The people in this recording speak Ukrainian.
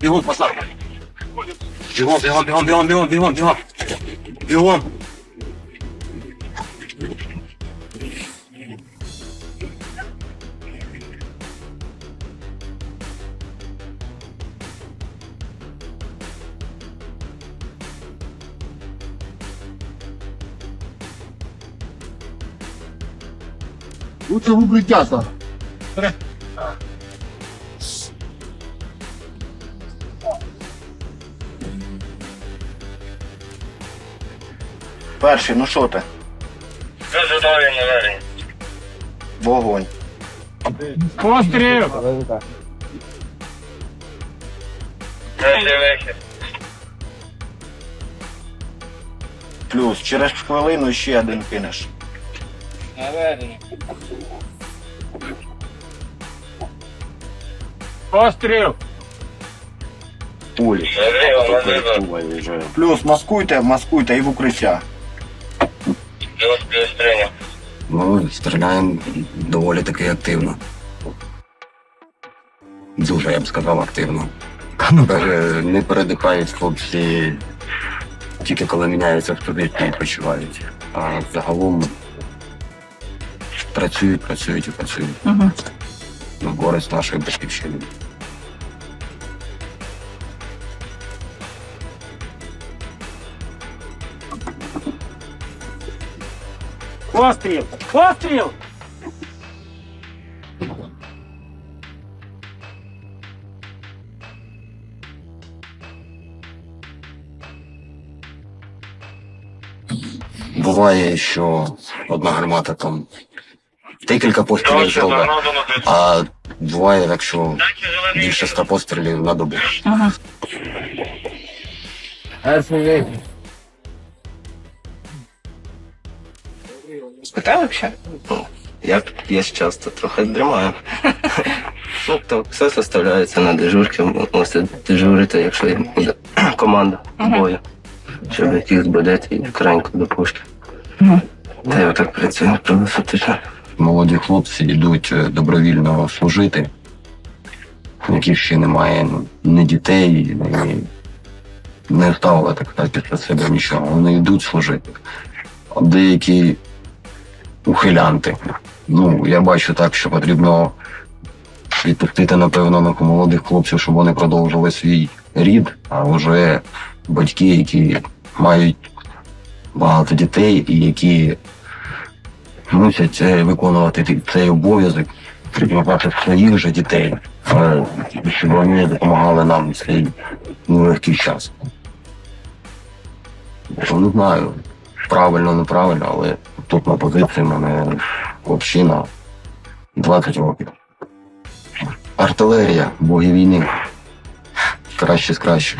Бігом, посадка. Бігом, бігом, бігом, бігом, бігом, бігом, бігом. Бігом. Лучше в укриття став. Перший, ну що ти? Задоволення наверное. Вогонь. Постріл! Плюс. Через хвилину ще один кинеш. Наведення. Постріл! Пулі. Плюс маскуйте, маскуйте і в укриття. Плюс, плюс, прийняв. Ну, стріляємо доволі таки активно. Дуже, я б сказав, активно. Е, Не передихають хлопці тільки коли міняються в позиції і відпочивають. А загалом працюють, працюють і працюють. Угу. На користь нашої батьківщини. Постріл! Постріл! Буває, що одна гармата там декілька пострілів зробить, а буває так, що більше ста пострілів на добу. Ага. Спитай вообще? Я є часто трохи дрімаю. Ну, то все составляється на дежурки. Мусить дежурити, якщо є команда бою. Щоб яких збудити і крайнько до пушки. Мгм. Та я так працюю, правда, фактично. Молоді хлопці йдуть е, добровільно служити, в яких ще немає ну, ні дітей, ні, не ставили так після себе нічого. Вони йдуть служити. А деякі ухилянти. Ну, я бачу так, що потрібно відпустити, напевно, на молодих хлопців, щоб вони продовжили свій рід, а вже батьки, які мають багато дітей і які мусять е, виконувати цей обов'язок, прикривати своїх же дітей, е, щоб вони допомагали нам в цей нелегкий час. Не знаю, правильно, неправильно, але тут на позиції в мене община 20 років. Артилерія, боги війни. Краще з краще.